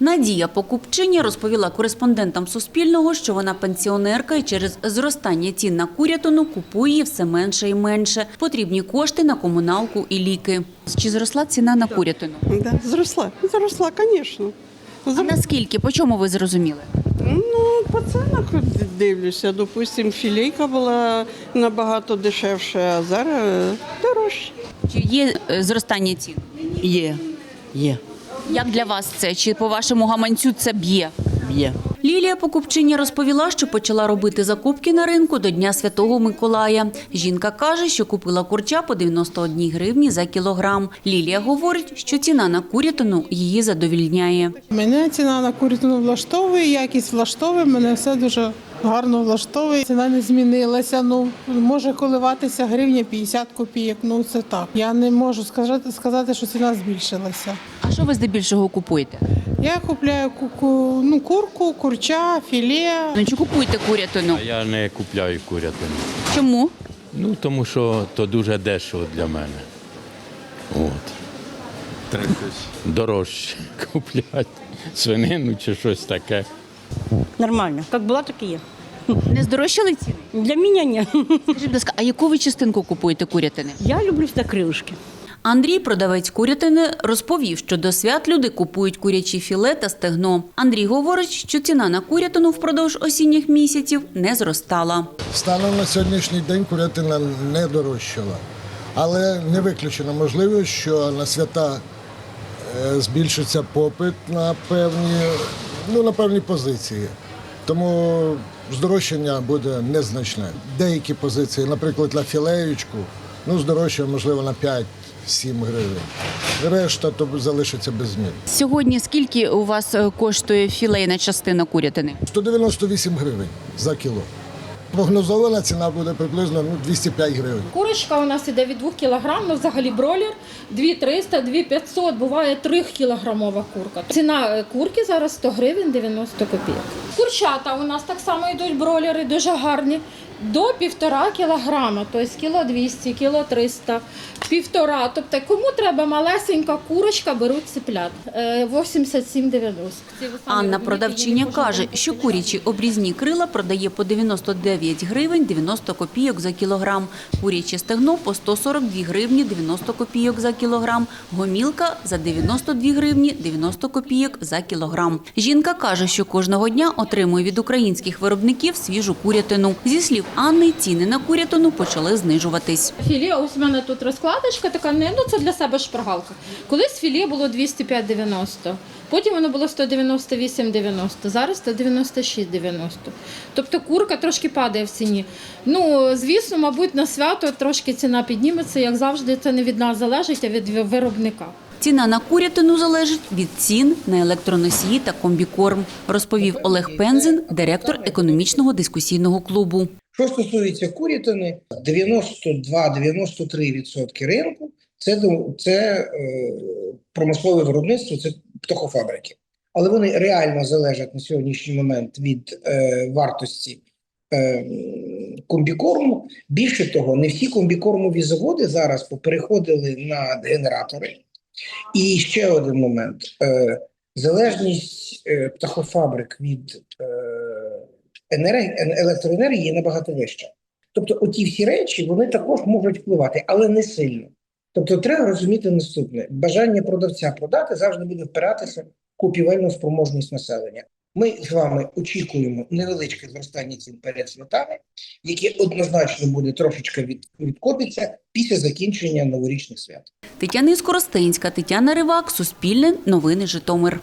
Надія Покупчиня розповіла кореспондентам Суспільного, що вона пенсіонерка і через зростання цін на курятину купує все менше і менше. Потрібні кошти на комуналку і ліки. Чи зросла ціна на курятину? Да, зросла. Зросла, конечно. А наскільки? По чому ви зрозуміли? Ну, по ценах дивлюся. Допустим, філейка була набагато дешевша, а зараз дорожче. Чи є е, зростання цін? Є, є, Як для вас це? Чи по вашому гаманцю це б'є? є. Лілія Покупчиня розповіла, що почала робити закупки на ринку до Дня Святого Миколая. Жінка каже, що купила курча по 91 гривні за кілограм. Лілія говорить, що ціна на курятину її задовільняє. Мене ціна на курятину влаштовує, якість влаштовує, мене все дуже гарно влаштовує. Ціна не змінилася. Ну може коливатися гривня 50 копійок. Ну це так. Я не можу сказати, сказати, що ціна збільшилася. А що ви здебільшого купуєте? Я купляю куку, ну, курку, курча, філе. Ну, чи купуєте курятину? А Я не купляю курятину. Чому? Ну, тому що то дуже дешево для мене. От. Дорожче купляти. Свинину чи щось таке. Нормально. Как была, так и є. Не здорожчали ціни? Для меня ні. Скажіть, будь ласка, а яку ви частинку купуєте курятини? Я люблю всегда крилишки. Андрій, продавець курятини, розповів, що до свят люди купують курячі філе та стегно. Андрій говорить, що ціна на курятину впродовж осінніх місяців не зростала. Станом на сьогоднішній день курятина не дорожчала. Але не виключено можливо, що на свята е, збільшиться попит на певні, ну, на певні позиції. Тому здорожчання буде незначне. Деякі позиції, наприклад, на філеєчку, ну, здорожчає, можливо, на 5-7 гривень. Решта то залишиться без змін. Сьогодні скільки у вас е, коштує філейна частина курятини? 198 гривень за кіло. Прогнозована ціна буде приблизно ну, 205 гривень. Курочка у нас іде від 2 кг, ну взагалі бройлер 2300, 2500, буває 3 кілограмова курка. Ціна е, курки зараз 100 гривень 90 копійок. Курчата у нас так само йдуть бройлери, дуже гарні. До півтора кілограма, тобто кіло 200, кіло 300, півтора. Тобто кому треба малесенька курочка, беруть циплят. Е, 87,90. Ці ви самі Анна продавчиня каже, що курячі обрізні крила продає по 99 гривень 90 копійок за кілограм, куряче стегно по 142 гривні 90 копійок за кілограм, гомілка за 92 гривні 90 копійок за кілограм. Жінка каже, що кожного дня отримує від українських виробників свіжу курятину. Зі слів Анни, ціни на курятину почали знижуватись. Філе, ось у мене тут розкладочка така, не ну це для себе шпаргалка. Колись філе було 205,90, потім воно було 198,90, зараз 196,90. Тобто курка трошки падає в ціні. Ну, звісно, мабуть, на свято трошки ціна підніметься, як завжди, це не від нас залежить, а від виробника. Ціна на курятину залежить від цін на електроносії та комбікорм, розповів Олег Пензин, директор економічного дискусійного клубу. Що стосується курятини, 92-93% ринку це, це е, промислове виробництво, це птахофабрики. Але вони реально залежать на сьогоднішній момент від е, вартості е, комбікорму. Більше того, не всі комбікормові заводи зараз попереходили на генератори. І ще один момент: е, залежність е, птахофабрик від е, електроенергії набагато вища. Тобто, оті всі речі вони також можуть впливати, але не сильно. Тобто, треба розуміти наступне: бажання продавця продати завжди буде впиратися в купівельну спроможність населення. Ми з вами очікуємо невеличке зростання цін перед святами, яке однозначно буде трошечки від, відкотиться після закінчення новорічних свят. Тетяна Скоростенська, Тетяна Ривак, Суспільне, Новини Житомир.